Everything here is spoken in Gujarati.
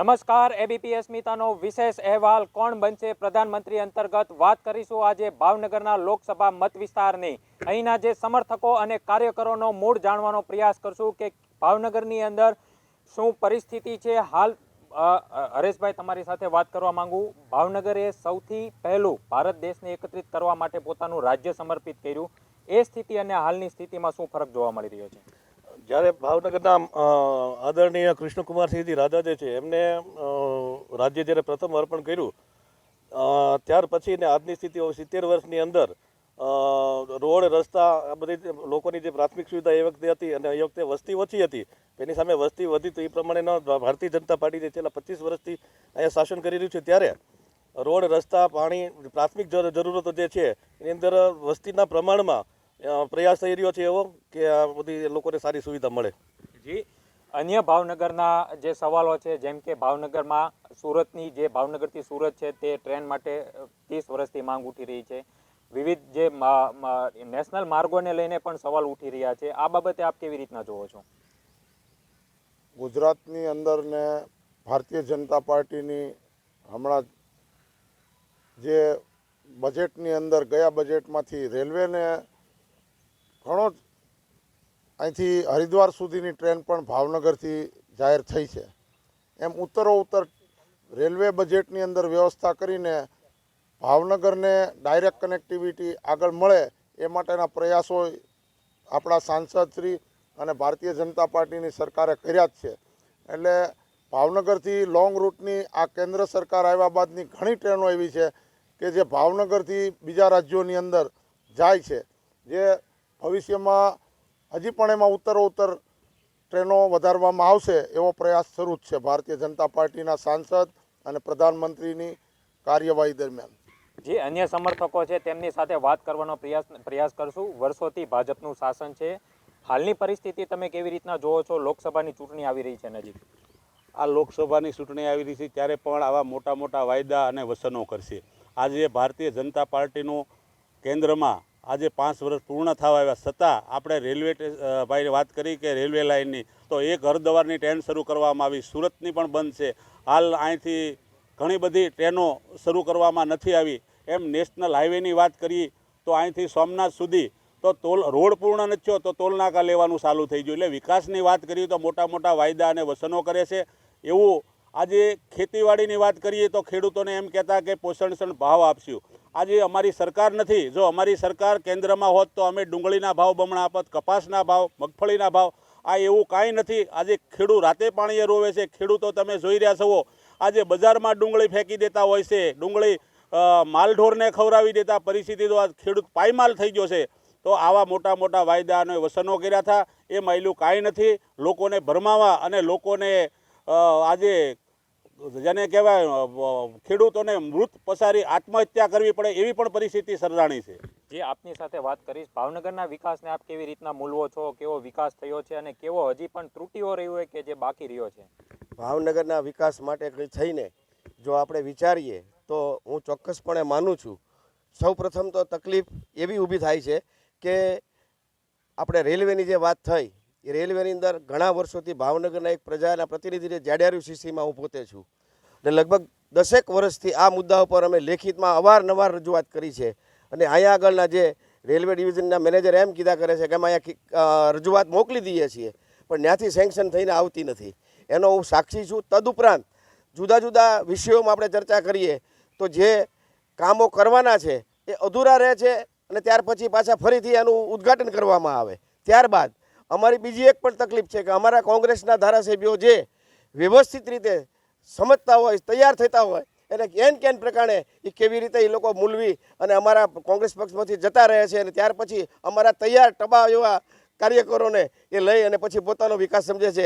નમસ્કાર એબીપી અસ્મિતાનો વિશેષ અહેવાલ કોણ બનશે? પ્રધાનમંત્રી અંતર્ગત વાત કરીશું આજે ભાવનગરના લોકસભા મત વિસ્તારની. અહીંના જે સમર્થકો અને કાર્યકરોનો મૂળ જાણવાનો પ્રયાસ કરશું કે ભાવનગરની અંદર શું પરિસ્થિતિ છે? હાલ હરેશભાઈ, તમારી સાથે વાત કરવા માંગુ. ભાવનગરે સૌથી પહેલું ભારત દેશને એકત્રિત કરવા માટે પોતાનું રાજ્ય સમર્પિત કર્યું. એ સ્થિતિ અને હાલની સ્થિતિમાં શું ફરક જોવા મળી રહ્યો છે? જ્યારે ભાવનગરના આદરણીય કૃષ્ણકુમારસિંહજી રાજા જે છે, એમને રાજ્ય જ્યારે પ્રથમ અર્પણ કર્યું ત્યાર પછી ને આજની સ્થિતિ સિત્તેર વર્ષની અંદર રોડ, રસ્તા, આ બધી લોકોની જે પ્રાથમિક સુવિધા એ વખતે હતી અને એ વખતે વસ્તી ઓછી હતી એની સામે વસ્તી વધી તો એ પ્રમાણેનો ભારતીય જનતા પાર્ટી જે છેલ્લા પચીસ વર્ષથી અહીંયા શાસન કરી રહ્યું છે, ત્યારે રોડ, રસ્તા, પાણી, પ્રાથમિક જરૂરતો જે છે, એની અંદર વસ્તીના પ્રમાણમાં પ્રયાસ થઈ રહ્યો છે એવો કે આ બધી લોકોને સારી સુવિધા મળે. જી અન્ય ભાવનગરના જે સવાલો છે જેમ કે ભાવનગરમાં સુરતની જે ભાવનગરથી સુરત છે તે ટ્રેન માટે ત્રીસ વર્ષથી માંગ ઉઠી રહી છે. વિવિધ જે નેશનલ માર્ગોને લઈને પણ સવાલ ઉઠી રહ્યા છે. આ બાબતે આપ કેવી રીતના જોવો છો? ગુજરાતની અંદર ને ભારતીય જનતા પાર્ટીની હમણાં જે બજેટની અંદર ગયા બજેટમાંથી રેલવેને ઘણો અહીંથી હરિદ્વાર સુધીની ટ્રેન પણ ભાવનગરથી જાહેર થઈ છે. એમ ઉત્તરો ઉત્તર રેલવે બજેટની અંદર વ્યવસ્થા કરીને ભાવનગરને ડાયરેક્ટ કનેક્ટિવિટી આગળ મળે એ માટેના પ્રયાસો આપણા સાંસદશ્રી અને ભારતીય જનતા પાર્ટીની સરકારે કર્યા જ છે. એટલે ભાવનગરથી લોંગ રૂટની આ કેન્દ્ર સરકાર આવ્યા બાદની ઘણી ટ્રેનો એવી છે કે જે ભાવનગરથી બીજા રાજ્યોની અંદર જાય છે. જે ભવિષ્યમાં હજી પણ એમાં ઉત્તરો ઉત્તર ટ્રેનો વધારવામાં આવશે એવો પ્રયાસ શરૂ જ છે ભારતીય જનતા પાર્ટીના સાંસદ અને પ્રધાનમંત્રીની કાર્યવાહી દરમિયાન. જે અન્ય સમર્થકો છે તેમની સાથે વાત કરવાનો પ્રયાસ પ્રયાસ કરશું. વર્ષોથી ભાજપનું શાસન છે. હાલની પરિસ્થિતિ તમે કેવી રીતના જોવો છો? લોકસભાની ચૂંટણી આવી રહી છે નજીક. આ લોકસભાની ચૂંટણી આવી રહી છે ત્યારે પણ આવા મોટા મોટા વાયદા અને વસનો કરશે. આજે ભારતીય જનતા પાર્ટીનું કેન્દ્રમાં આજે પાંચ વર્ષ પૂર્ણ થવા આવ્યા છતાં આપણે રેલવે ભાઈ વાત કરી કે રેલવે લાઇનની, તો એક હરદવારની ટ્રેન શરૂ કરવામાં આવી, સુરતની પણ બંધ છે. હાલ અહીંથી ઘણી બધી ટ્રેનો શરૂ કરવામાં નથી આવી. એમ નેશનલ હાઈવેની વાત કરીએ તો અહીંથી સોમનાથ સુધી તો ટોલ, રોડ પૂર્ણ નથી થયો, તો ટોલ નાકા લેવાનું ચાલુ થઈ ગયું. એટલે વિકાસની વાત કરીએ તો મોટા મોટા વાયદા અને વસનો કરે છે. એવું આજે ખેતીવાડીની વાત કરીએ તો ખેડૂતોને એમ કહેતા કે પોષણક્ષણ ભાવ આપશું. આજે અમારી સરકાર નથી. જો અમારી સરકાર કેન્દ્રમાં હોત તો અમે ડુંગળીના ભાવ, બમણા આપત, કપાસના ભાવ, મગફળીના ભાવ, આ એવું કાંઈ નથી. આજે ખેડૂત રાતે પાણીએ રોવે છે. ખેડૂતો તમે જોઈ રહ્યા છો. આજે બજારમાં ડુંગળી ફેંકી દેતા હોય છે. ડુંગળી માલઢોરને ખવડાવી દેતા પરિસ્થિતિ તો આજ ખેડૂત પાયમાલ થઈ ગયો છે. તો આવા મોટા મોટા વાયદા અને વસનો કર્યા હતા. એ માયલું કાંઈ નથી. લોકોને ભરમાવા અને લોકોને આજે જેને કહેવાય ખેડૂતોને મૃત પસારી આત્મહત્યા કરવી પડે એવી પણ પરિસ્થિતિ સર્જાણી છે. જે આપની સાથે વાત કરીશ ભાવનગરના વિકાસને આપ કેવી રીતના મૂલવો છો કેવો વિકાસ થયો છે અને કેવો હજી પણ ત્રુટીઓ રહ્યું હોય કે જે બાકી રહ્યો છે? ભાવનગરના વિકાસ માટે કંઈ થઈને જો આપણે વિચારીએ તો હું ચોક્કસપણે માનું છું. સૌ પ્રથમ તો તકલીફ એવી ઊભી થાય છે કે આપણે રેલવેની જે વાત થઈ એ રેલવેની અંદર ઘણા વર્ષોથી ભાવનગરના એક પ્રજાના પ્રતિનિધિ તરીકે જાડ્યારી સીસીમાં હું પોતે છું. અને લગભગ દસેક વર્ષથી આ મુદ્દા ઉપર અમે લેખિતમાં અવારનવાર રજૂઆત કરી છે. અને અહીંયા આગળના જે રેલવે ડિવિઝનના મેનેજર એમ કીધા કરે છે કે અમે અહીંયા રજૂઆત મોકલી દઈએ છીએ, પણ ત્યાંથી સેન્કશન થઈને આવતી નથી. એનો હું સાક્ષી છું. તદુપરાંત જુદા જુદા વિષયોમાં આપણે ચર્ચા કરીએ તો જે કામો કરવાના છે એ અધૂરા રહે છે અને ત્યાર પછી પાછા ફરીથી એનું ઉદ્ઘાટન કરવામાં આવે. ત્યારબાદ અમારી બીજી એક પણ તકલીફ છે કે અમારા કોંગ્રેસના ધારાસભ્યો જે વ્યવસ્થિત રીતે સમજતા હોય, તૈયાર થતા હોય, એને કેન કેન પ્રકારે એ કેવી રીતે એ લોકો મૂલવી અને અમારા કોંગ્રેસ પક્ષમાંથી જતા રહે છે અને ત્યાર પછી અમારા તૈયાર ટબા એવા કાર્યકરોને એ લઈ અને પછી પોતાનો વિકાસ સમજે છે.